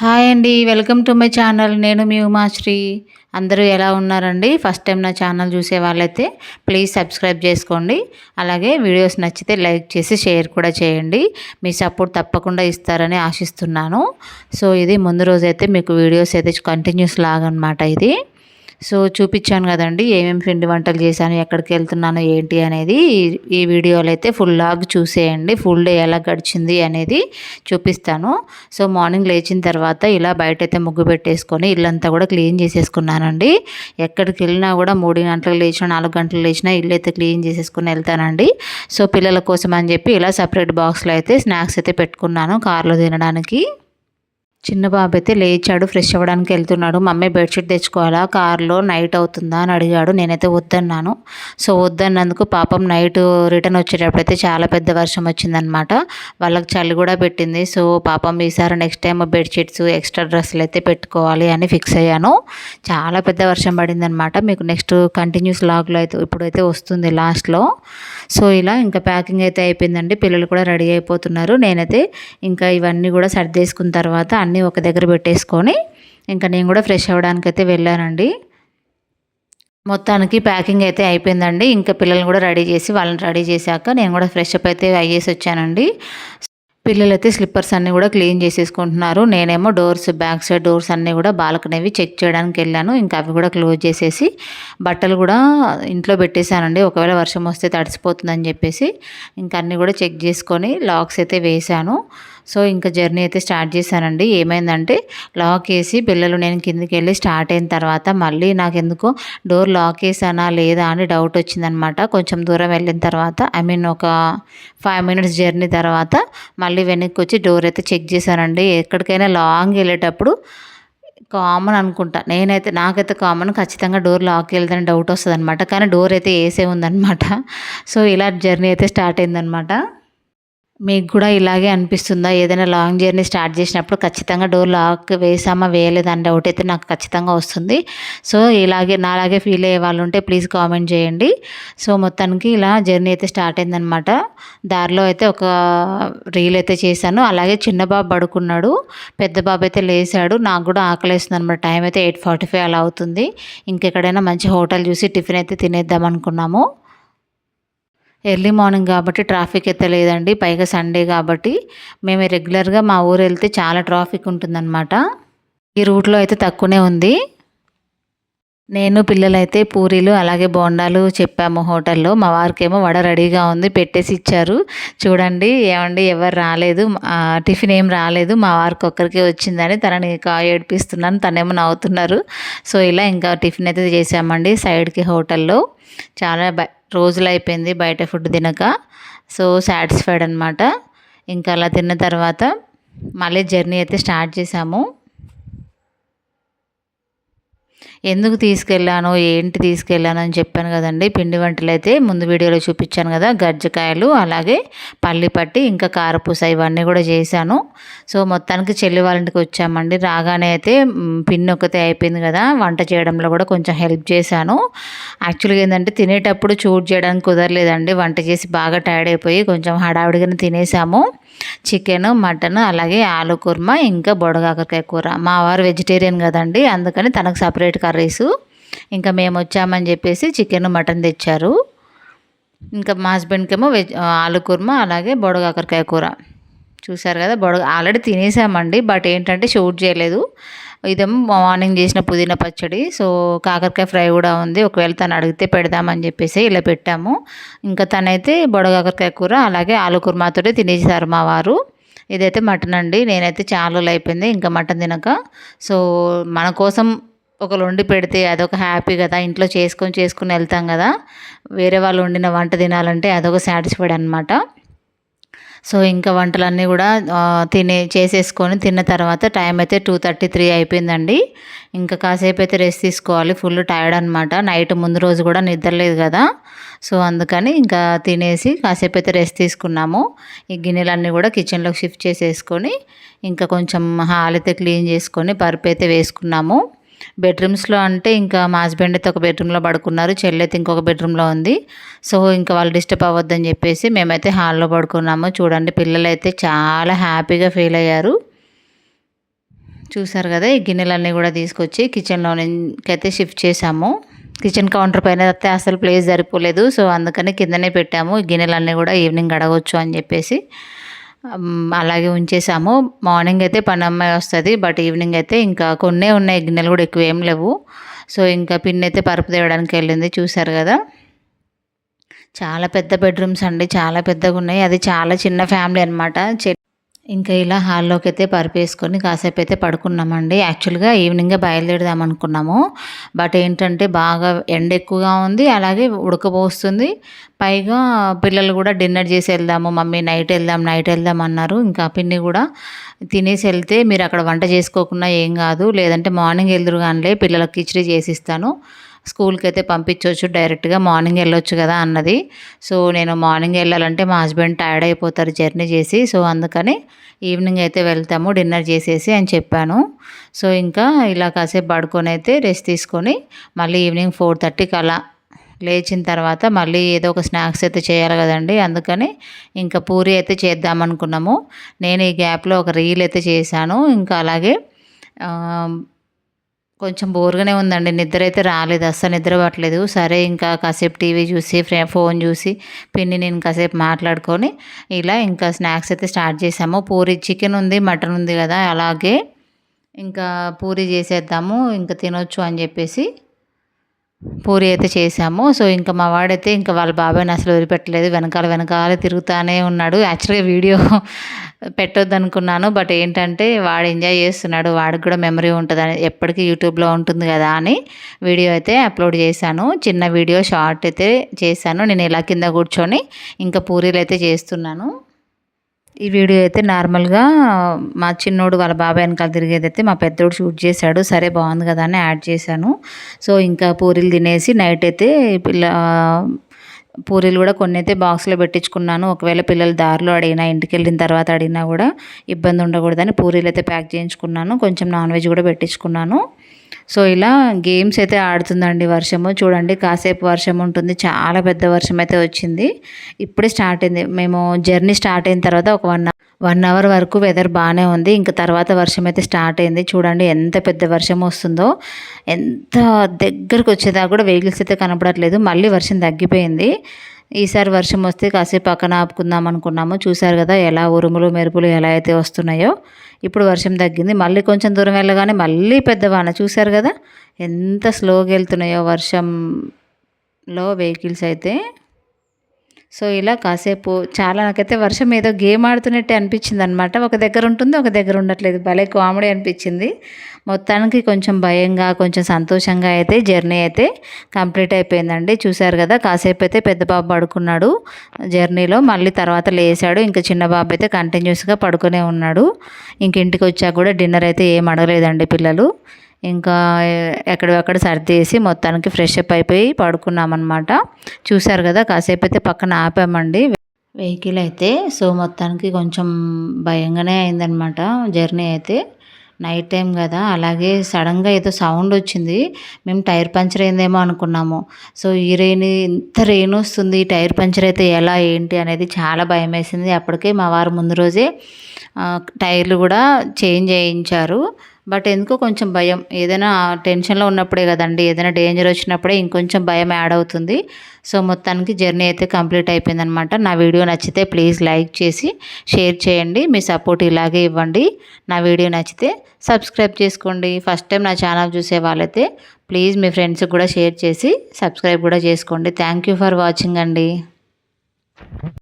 Hi అండి welcome to my channel. నేను మీ ఉమాశ్రీ. అందరూ ఎలా ఉన్నారండి? ఫస్ట్ టైం నా ఛానల్ చూసే వాళ్ళైతే ప్లీజ్ సబ్స్క్రైబ్ చేసుకోండి. అలాగే వీడియోస్ నచ్చితే లైక్ చేసి షేర్ కూడా చేయండి. మీ సపోర్ట్ తప్పకుండా ఇస్తారని ఆశిస్తున్నాను. సో ఇది ముందు రోజైతే మీకు వీడియోస్ అయితే కంటిన్యూస్ లాగా అనమాట ఇది. సో చూపించాను కదండి ఏమేమి పిండి వంటలు చేశాను ఎక్కడికి వెళ్తున్నాను ఏంటి అనేది ఈ వీడియోలో అయితే ఫుల్ లాగ్ చూసేయండి ఫుల్ డే ఎలా గడిచింది అనేది చూపిస్తాను. సో మార్నింగ్ లేచిన తర్వాత ఇలా బయట అయితే ముగ్గు పెట్టేసుకొని ఇల్లంతా కూడా క్లీన్ చేసేసుకున్నానండి. ఎక్కడికి వెళ్ళినా కూడా మూడు గంటలకు లేచినా నాలుగు గంటలు లేచినా ఇల్లు అయితే క్లీన్ చేసేసుకుని వెళ్తానండి. సో పిల్లల కోసం అని చెప్పి ఇలా సపరేట్ బాక్స్లో అయితే స్నాక్స్ అయితే పెట్టుకున్నాను కార్లో తినడానికి. చిన్న బాబు అయితే లేచాడు ఫ్రెష్ అవ్వడానికి వెళ్తున్నాడు. మమ్మీ బెడ్షీట్ తెచ్చుకోవాలా? కార్లో నైట్ అవుతుందా అని అడిగాడు. నేనైతే వద్దన్నాను. సో వద్దన్నందుకు పాపం నైట్ రిటర్న్ వచ్చేటప్పుడు అయితే చాలా పెద్ద వర్షం వచ్చిందనమాట వాళ్ళకి చలి కూడా పెట్టింది. సో పాపం ఈసారి నెక్స్ట్ టైం బెడ్షీట్స్ ఎక్స్ట్రా డ్రెస్సులు అయితే పెట్టుకోవాలి అని ఫిక్స్ అయ్యాను. చాలా పెద్ద వర్షం పడిందనమాట మీకు నెక్స్ట్ కంటిన్యూస్ లాగ్లో అయితే ఇప్పుడైతే వస్తుంది లాస్ట్లో సో ఇలా ఇంకా ప్యాకింగ్ అయితే అయిపోయిందండి. పిల్లలు కూడా రెడీ అయిపోతున్నారు. నేనైతే ఇంకా ఇవన్నీ కూడా సర్దేసుకున్న తర్వాత అన్ని ఒక దగ్గర పెట్టేసుకొని ఇంకా నేను కూడా ఫ్రెష్ అవ్వడానికి అయితే వెళ్ళానండి. మొత్తానికి ప్యాకింగ్ అయితే అయిపోయిందండి. ఇంకా పిల్లల్ని కూడా రెడీ చేసి వాళ్ళని రెడీ చేశాక నేను కూడా ఫ్రెష్ అప్ అయితే అయ్యేసి వచ్చానండి. పిల్లలైతే స్లిప్పర్స్ అన్నీ కూడా క్లీన్ చేసేసుకుంటున్నారు. నేనేమో డోర్స్ బ్యాక్ సైడ్ డోర్స్ అన్నీ కూడా బాల్కనీవి చెక్ చేయడానికి వెళ్ళాను. ఇంకా అవి కూడా క్లోజ్ చేసేసి బట్టలు కూడా ఇంట్లో పెట్టేశానండి. ఒకవేళ వర్షం వస్తే తడిసిపోతుందని చెప్పేసి ఇంకా అన్నీ కూడా చెక్ చేసుకొని లాక్స్ అయితే వేశాను. సో ఇంకా జర్నీ అయితే స్టార్ట్ చేశానండి. ఏమైందంటే లాక్ వేసి పిల్లలు నేను కిందికి వెళ్ళి స్టార్ట్ అయిన తర్వాత మళ్ళీ నాకు ఎందుకో డోర్ లాక్ వేసానా లేదా అని డౌట్ వచ్చిందనమాట. కొంచెం దూరం వెళ్ళిన తర్వాత ఐ మీన్ ఒక ఫైవ్ మినిట్స్ జర్నీ తర్వాత మళ్ళీ వెనక్కి వచ్చి డోర్ అయితే చెక్ చేశానండి. ఎక్కడికైనా లాంగ్ వెళ్ళేటప్పుడు కామన్ అనుకుంటా. నేనైతే నాకైతే కామన్ ఖచ్చితంగా డోర్ లాక్ వెళ్తాను డౌట్ వస్తుంది అనమాట కానీ డోర్ అయితే వేసే ఉందన్నమాట సో ఇలా జర్నీ అయితే స్టార్ట్ అయిందనమాట. మీకు కూడా ఇలాగే అనిపిస్తుందా? ఏదైనా లాంగ్ జర్నీ స్టార్ట్ చేసినప్పుడు ఖచ్చితంగా డోర్ లాక్ వేసామా వేయలేదా అని డౌట్ అయితే నాకు ఖచ్చితంగా వస్తుంది. సో ఇలాగే నాలాగే ఫీల్ అయ్యే వాళ్ళు ఉంటే ప్లీజ్ కామెంట్ చేయండి. సో మొత్తానికి ఇలా జర్నీ అయితే స్టార్ట్ అయిందనమాట దారిలో అయితే ఒక రీల్ అయితే చేశాను. అలాగే చిన్న బాబు పడుకున్నాడు. పెద్ద బాబు అయితే లేచాడు నాకు కూడా ఆకలేస్తుంది అనమాట టైం అయితే ఎయిట్ ఫార్టీ ఫైవ్ అలా అవుతుంది. ఇంకెక్కడైనా మంచి హోటల్ చూసి టిఫిన్ అయితే తినేద్దాం అనుకున్నాము. ఎర్లీ మార్నింగ్ కాబట్టి ట్రాఫిక్ అయితే లేదండి. పైగా సండే కాబట్టి మేము రెగ్యులర్గా మా ఊరు వెళ్తే చాలా ట్రాఫిక్ ఉంటుందన్నమాట. ఈ రూట్లో అయితే తక్కువనే ఉంది. నేను పిల్లలైతే పూరీలు అలాగే బోండాలు చెప్పాము హోటల్లో. మా వారికేమో వడ రెడీగా ఉంది పెట్టేసి ఇచ్చారు. చూడండి ఏమండి ఎవరు రాలేదు. టిఫిన్ ఏం రాలేదు. మా వారికి ఒక్కరికి వచ్చిందని తనని ఏడిపిస్తున్నాను తనేమో నవ్వుతున్నారు. సో ఇలా ఇంకా టిఫిన్ అయితే చేసామండి సైడ్కి హోటల్లో. చాలా రోజులు అయిపోయింది బయట ఫుడ్ తినక. సో సాటిస్ఫైడ్ అనమాట ఇంకా అలా తిన్న తర్వాత మళ్ళీ జర్నీ అయితే స్టార్ట్ చేసాము. ఎందుకు తీసుకెళ్ళాను ఏంటి తీసుకెళ్ళాను అని చెప్పాను కదండి. పిండి వంటలు అయితే ముందు వీడియోలో చూపించాను కదా గజ్జకాయలు అలాగే పల్లి పట్టి ఇంకా కారపూస ఇవన్నీ కూడా చేశాను. సో మొత్తానికి చెల్లి వాళ్ళ ఇంటికి వచ్చామండి. రాగానే అయితే పిన్ ఒకతే అయిపోయింది కదా వంట చేయడంలో కూడా కొంచెం హెల్ప్ చేశాను. యాక్చువల్గా ఏంటంటే తినేటప్పుడు చూడ్ చేయడానికి కుదరలేదండి. వంట చేసి బాగా టైర్డ్ అయిపోయి కొంచెం హడావిడిగానే తినేసాము. చికెన్ మటన్ అలాగే ఆలు కుర్మా ఇంకా బొడగాకరకాయ కూర. మా వారు వెజిటేరియన్ కదండి అందుకని తనకు సపరేట్ కర్రీసు. ఇంకా మేము వచ్చామని చెప్పేసి చికెన్ మటన్ తెచ్చారు. ఇంకా మా హస్బెండ్కేమో వెజ్ ఆలు కుర్మా అలాగే బొడగాకరకాయ కూర. చూసారు కదా బొడగ ఆల్రెడీ తినేసామండి బట్ ఏంటంటే షూట్ చేయలేదు. ఇదేమో మార్నింగ్ చేసిన పుదీనా పచ్చడి. సో కాకరకాయ ఫ్రై కూడా ఉంది. ఒకవేళ తను అడిగితే పెడదామని చెప్పేసి ఇలా పెట్టాము. ఇంకా తనైతే బొడగాకరకాయ కూర అలాగే ఆలు కుర్మాతో తినేసారు మా వారు. ఇదైతే మటన్ అండి. నేనైతే చాలా అయిపోయింది ఇంకా మటన్ తినక. సో మన కోసం ఒకరు వండి పెడితే అదొక హ్యాపీ కదా. ఇంట్లో చేసుకొని చేసుకుని వెళ్తాం కదా. వేరే వాళ్ళు వండిన వంట తినాలంటే అదొక సాటిస్ఫైడ్ అనమాట సో ఇంకా వంటలన్నీ కూడా తినే చేసేసుకొని తిన్న తర్వాత టైం అయితే టూ థర్టీ త్రీ అయిపోయిందండి. ఇంకా కాసేపు అయితే రెస్ట్ తీసుకోవాలి. ఫుల్ టైర్డ్ అనమాట నైట్ ముందు రోజు కూడా నిద్రలేదు కదా. సో అందుకని ఇంకా తినేసి కాసేపు అయితే రెస్ట్ తీసుకున్నాము. ఈ గిన్నెలన్నీ కూడా కిచెన్లోకి షిఫ్ట్ చేసేసుకొని ఇంకా కొంచెం హాల్ అయితే క్లీన్ చేసుకొని పరుపు అయితే వేసుకున్నాము. బెడ్రూమ్స్లో అంటే ఇంకా మా హస్బెండ్ అయితే ఒక బెడ్రూమ్లో పడుకున్నారు చెల్లి ఇంకొక బెడ్రూమ్లో ఉంది. సో ఇంకా వాళ్ళు డిస్టర్బ్ అవ్వద్దని చెప్పేసి మేమైతే హాల్లో పడుకున్నాము. చూడండి పిల్లలు అయితే చాలా హ్యాపీగా ఫీల్ అయ్యారు. చూసారు కదా ఈ గిన్నెలన్నీ కూడా తీసుకొచ్చి కిచెన్లో అయితే షిఫ్ట్ చేసాము కిచెన్ కౌంటర్ పైన అయితే అసలు ప్లేస్ సరిపోలేదు. సో అందుకని కిందనే పెట్టాము. ఈ గిన్నెలన్నీ కూడా ఈవినింగ్ అడగవచ్చు అని చెప్పేసి. అలాగే ఉంచేసాము. మార్నింగ్ అయితే పని అమ్మాయి వస్తుంది బట్ ఈవినింగ్ అయితే ఇంకా కొన్నే ఉన్నాయి. గిన్నెలు కూడా ఎక్కువ ఏం లేవు. సో ఇంకా పిన్ అయితే పరుపు తేవడానికి వెళ్ళింది చూసారు కదా. చాలా పెద్ద బెడ్రూమ్స్ అండి చాలా పెద్దగా ఉన్నాయి అది చాలా చిన్న ఫ్యామిలీ అనమాట ఇంకా ఇలా హాల్లోకి అయితే పరిపేసుకొని కాసేపు అయితే పడుకున్నామండి. యాక్చువల్గా ఈవినింగే బయలుదేరదాం అనుకున్నాము. బట్ ఏంటంటే బాగా ఎండ ఎక్కువగా ఉంది అలాగే ఉడకపోస్తుంది పైగా పిల్లలు కూడా డిన్నర్ చేసి వెళ్దాము మమ్మీ నైట్ వెళ్దాం నైట్ వెళ్దాం అన్నారు. ఇంకా పిన్ని కూడా తినేసి వెళ్తే మీరు అక్కడ వంట చేసుకోకుండా ఏం కాదు లేదంటే మార్నింగ్ వెళ్దురు కానీ పిల్లలకి కిచిడి చేసిస్తాను స్కూల్కి అయితే పంపించవచ్చు డైరెక్ట్గా మార్నింగ్ వెళ్ళొచ్చు కదా అన్నది. సో నేను మార్నింగ్ వెళ్ళాలంటే మా హస్బెండ్ టైర్డ్ అయిపోతారు జర్నీ చేసి. సో అందుకని ఈవినింగ్ అయితే వెళ్తాము డిన్నర్ చేసేసి అని చెప్పాను. సో ఇంకా ఇలా కాసేపు పడుకొని అయితే రెస్ట్ తీసుకొని మళ్ళీ ఈవినింగ్ ఫోర్ థర్టీకి అలా లేచిన తర్వాత మళ్ళీ ఏదో ఒక స్నాక్స్ అయితే చేయాలి కదండి. అందుకని ఇంకా పూరి అయితే చేద్దామనుకున్నాము నేను ఈ గ్యాప్లో ఒక రీల్ అయితే చేశాను. ఇంకా అలాగే కొంచెం బోర్గానే ఉందండి. నిద్ర అయితే రాలేదు. అస్సలు నిద్ర పట్టలేదు. సరే ఇంకా కాసేపు టీవీ చూసి ఫ్రే ఫోన్ చూసి పిన్ని నేను కాసేపు మాట్లాడుకొని ఇలా ఇంకా స్నాక్స్ అయితే స్టార్ట్ చేసాము. పూరి చికెన్ ఉంది మటన్ ఉంది కదా అలాగే ఇంకా పూరి చేసేద్దాము ఇంకా తినొచ్చు అని చెప్పేసి పూరి అయితే చేసాము సో ఇంకా మా వాడైతే ఇంకా వాళ్ళ బాబాయ్ని అసలు వదిలిపెట్టలేదు. వెనకాల వెనకాల తిరుగుతానే ఉన్నాడు. యాక్చువల్గా వీడియో పెట్టొద్దు అనుకున్నాను బట్ ఏంటంటే వాడు ఎంజాయ్ చేస్తున్నాడు. వాడికి కూడా మెమరీ ఉంటుంది. అని ఎప్పటికీ యూట్యూబ్లో ఉంటుంది కదా అని వీడియో అయితే అప్లోడ్ చేశాను. చిన్న వీడియో షార్ట్ అయితే చేశాను. నేను ఇలా కింద కూర్చొని ఇంకా పూరీలు అయితే చేస్తున్నాను. ఈ వీడియో అయితే నార్మల్గా మా చిన్నోడు వాళ్ళ బాబాయ్ వెనకాల తిరిగేది అయితే మా పెద్దోడు షూట్ చేశాడు. సరే బాగుంది కదా అని యాడ్ చేశాను. సో ఇంకా పూరీలు తినేసి నైట్ అయితే పిల్ల పూరీలు కూడా కొన్ని అయితే బాక్స్లో పెట్టించుకున్నాను. ఒకవేళ పిల్లలు దారిలో అడిగినా ఇంటికి వెళ్ళిన తర్వాత అడిగినా కూడా ఇబ్బంది ఉండకూడదని పూరీలు అయితే ప్యాక్ చేయించుకున్నాను. కొంచెం నాన్ వెజ్ కూడా పెట్టించుకున్నాను. సో ఇలా గేమ్స్ అయితే ఆడుతుందండి వర్షము. చూడండి కాసేపు వర్షం ఉంటుంది. చాలా పెద్ద వర్షం అయితే వచ్చింది. ఇప్పుడే స్టార్ట్ అయింది. మేము జర్నీ స్టార్ట్ అయిన తర్వాత ఒక వన్ వన్ అవర్ వరకు వెదర్ బాగానే ఉంది. ఇంకా తర్వాత వర్షం అయితే స్టార్ట్ అయింది. చూడండి ఎంత పెద్ద వర్షం వస్తుందో. ఎంత దగ్గరకు వచ్చేదాకా కూడా వెహికల్స్ అయితే కనపడట్లేదు. మళ్ళీ వర్షం తగ్గిపోయింది. ఈసారి వర్షం వస్తే కాసేపు పక్కన ఆపుకుందాం అనుకున్నాము. చూశారు కదా ఎలా ఉరుములు మెరుపులు ఎలా అయితే వస్తున్నాయో. ఇప్పుడు వర్షం తగ్గింది. మళ్ళీ కొంచెం దూరం వెళ్ళగానే మళ్ళీ పెద్ద వాన. చూశారు కదా ఎంత స్లోగా వెళ్తున్నాయో వర్షంలో వెహికల్స్ అయితే. సో ఇలా కాసేపు చాలా నాకైతే వర్షం ఏదో గేమ్ ఆడుతున్నట్టే అనిపించింది అనమాట ఒక దగ్గర ఉంటుంది ఒక దగ్గర ఉండట్లేదు. భలే కామెడీ అనిపించింది. మొత్తానికి కొంచెం భయంగా కొంచెం సంతోషంగా అయితే జర్నీ అయితే కంప్లీట్ అయిపోయిందండి. చూశారు కదా కాసేపు అయితే పెద్ద బాబు పడుకున్నాడు. జర్నీలో మళ్ళీ తర్వాత లేచాడు ఇంకా చిన్న బాబు అయితే కంటిన్యూస్గా పడుకునే ఉన్నాడు. ఇంక ఇంటికి వచ్చాక కూడా డిన్నర్ అయితే ఏం అడగలేదండి పిల్లలు. ఇంకా ఎక్కడెక్కడ సర్దేసి మొత్తానికి ఫ్రెష్ అప్ అయిపోయి పడుకున్నామన్నమాట. చూశారు కదా కాసేపు అయితే పక్కన ఆపామండి. వెహికల్ అయితే సో మొత్తానికి కొంచెం భయంగానే అయిందనమాట జర్నీ అయితే. నైట్ టైం కదా అలాగే సడన్గా ఏదో సౌండ్ వచ్చింది. మేము టైర్ పంచర్ అయిందేమో అనుకున్నాము. సో ఈ రెయిన్ ఇంత రెయిన్ వస్తుంది టైర్ పంచర్ అయితే ఎలా ఏంటి అనేది చాలా భయం వేసింది. అప్పటికే మా వారు ముందు రోజే టైర్లు కూడా చేంజ్ చేయించారు. బట్ ఎందుకో కొంచెం భయం. ఏదైనా టెన్షన్లో ఉన్నప్పుడే కదండి ఏదైనా డేంజర్ వచ్చినప్పుడే ఇంకొంచెం భయం యాడ్ అవుతుంది. సో మొత్తానికి జర్నీ అయితే కంప్లీట్ అయిపోయిందనమాట నా వీడియో నచ్చితే ప్లీజ్ లైక్ చేసి షేర్ చేయండి. మీ సపోర్ట్ ఇలాగే ఇవ్వండి. నా వీడియో నచ్చితే సబ్స్క్రైబ్ చేసుకోండి. ఫస్ట్ టైం నా ఛానల్ చూసే వాళ్ళైతే ప్లీజ్ మీ ఫ్రెండ్స్కి కూడా షేర్ చేసి సబ్స్క్రైబ్ కూడా చేసుకోండి. థ్యాంక్ యూ ఫర్ వాచింగ్ అండి.